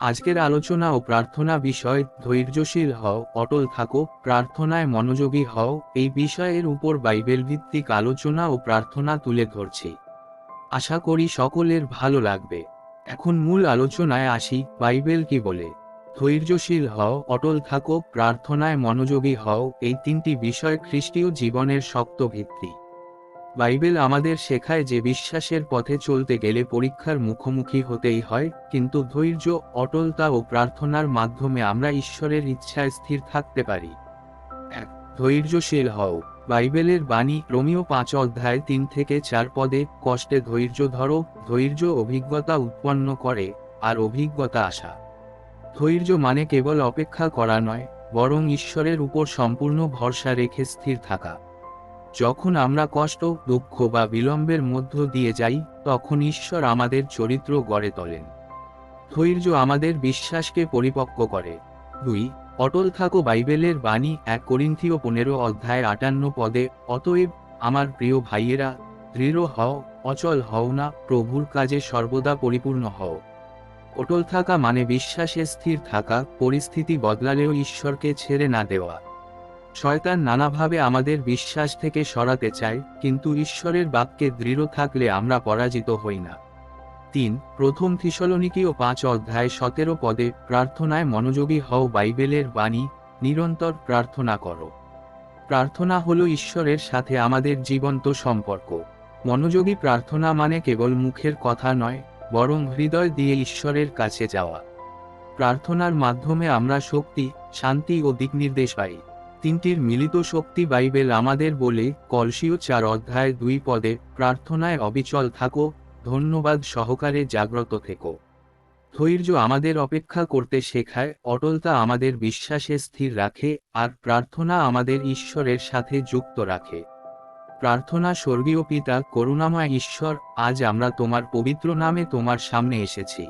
আজকের আলোচনা ও প্রার্থনা বিষয়, ধৈর্যশীল হও, অটল থাকো, প্রার্থনায় মনোযোগী হও, এই বিষয়ের উপর বাইবেল ভিত্তিক আলোচনা ও প্রার্থনা তুলে ধরছি। আশা করি সকলের ভালো লাগবে। এখন মূল আলোচনায় আসি, বাইবেল কি বলে? ধৈর্যশীল হও, অটল থাকো, প্রার্থনায় মনোযোগী হও, এই তিনটি বিষয় খ্রিস্টীয় জীবনের শক্ত ভিত্তি বাইবেল আমাদের শেখায় যে বিশ্বাসের পথে চলতে গেলে পরীক্ষার মুখোমুখি হতেই হয়, কিন্তু ধৈর্য, অটলতা ও প্রার্থনার মাধ্যমে আমরা ঈশ্বরের ইচ্ছায় স্থির থাকতে পারি। এক, ধৈর্যশীল হও। বাইবেলের বাণী রোমিও পাঁচ অধ্যায় তিন থেকে চার পদে, কষ্টে ধৈর্য ধরো, ধৈর্য অভিজ্ঞতা উৎপন্ন করে, আর অভিজ্ঞতা আসা। ধৈর্য মানে কেবল অপেক্ষা করা নয়, বরং ঈশ্বরের উপর সম্পূর্ণ ভরসা রেখে স্থির থাকা। যখন আমরা কষ্ট, দুঃখ বা বিলম্বের মধ্য দিয়ে যাই, তখন ঈশ্বর আমাদের চরিত্র গড়ে তোলেন। ধৈর্য আমাদের বিশ্বাসকে পরিপক্ক করে। দুই, অটল থাকো বাইবেলের বাণী এক করিন্থীয় পনেরো অধ্যায় আটান্ন পদে, অতএব, আমার প্রিয় ভাইয়েরা, দৃঢ় হও, অচল হও না, প্রভুর কাজে সর্বদা পরিপূর্ণ হও। অটল থাকা মানে বিশ্বাসে স্থির থাকা, পরিস্থিতি বদলালেও ঈশ্বরকে ছেড়ে না দেওয়া। শয়তান নানাভাবে আমাদের বিশ্বাস থেকে সরাতে চায়, কিন্তু ঈশ্বরের বাক্যে দৃঢ় থাকলে আমরা পরাজিত হই না। তিন, প্রথম থিসলনিকি ও পাঁচ অধ্যায় সতেরো পদে প্রার্থনায় মনোযোগী হও, বাইবেলের বাণী, নিরন্তর প্রার্থনা করো। প্রার্থনা হলো ঈশ্বরের সাথে আমাদের জীবন্ত সম্পর্ক। মনোযোগী প্রার্থনা মানে কেবল মুখের কথা নয়, বরং হৃদয় দিয়ে ঈশ্বরের কাছে যাওয়া। প্রার্থনার মাধ্যমে আমরা শক্তি, শান্তি ও দিকনির্দেশ পাই। তিনটির মিলিত শক্তি বাইবেল আমাদের বলে, কলসীয় চার অধ্যায় দুই পদে, প্রার্থনায় অবিচল থাকো, ধন্যবাদ সহকারে জাগ্রত থেকো। ধৈর্য আমাদের অপেক্ষা করতে শেখায়, অটলতা আমাদের বিশ্বাসে স্থির রাখে, আর প্রার্থনা আমাদের ঈশ্বরের সাথে যুক্ত রাখে। প্রার্থনা স্বর্গীয় পিতা, করুণাময় ঈশ্বর, আজ আমরা তোমার পবিত্র নামে তোমার সামনে এসেছি।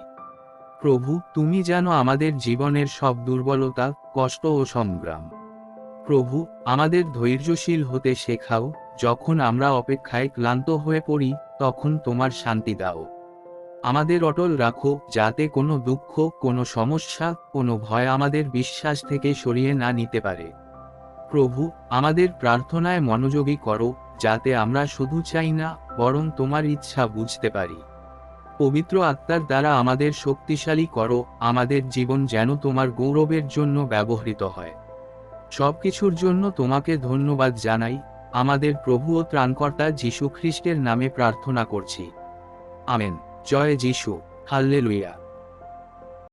প্রভু, তুমি যেন আমাদের জীবনের সব দুর্বলতা, কষ্ট ও সংগ্রাম। প্রভু, আমাদের ধৈর্যশীল হতে শেখাও, যখন আমরা অপেক্ষায় ক্লান্ত হয়ে পড়ি, তখন তোমার শান্তি দাও। আমাদের অটল রাখো, যাতে কোনো দুঃখ, কোনো সমস্যা, কোনো ভয় আমাদের বিশ্বাস থেকে সরিয়ে না নিতে পারে। প্রভু, আমাদের প্রার্থনায় মনোযোগী করো, যাতে আমরা শুধু চাই না, বরং তোমার ইচ্ছা বুঝতে পারি। পবিত্র আত্মার দ্বারা আমাদের শক্তিশালী করো, আমাদের জীবন যেন তোমার গৌরবের জন্য ব্যবহৃত হয়। সবকিছুর জন্য তোমাকে ধন্যবাদ জানাই, আমাদের প্রভু ও ত্রাণকর্তা যীশু খ্রিস্টের নামে প্রার্থনা করছি। আমেন। জয় যীশু। হাল্লেলুয়া।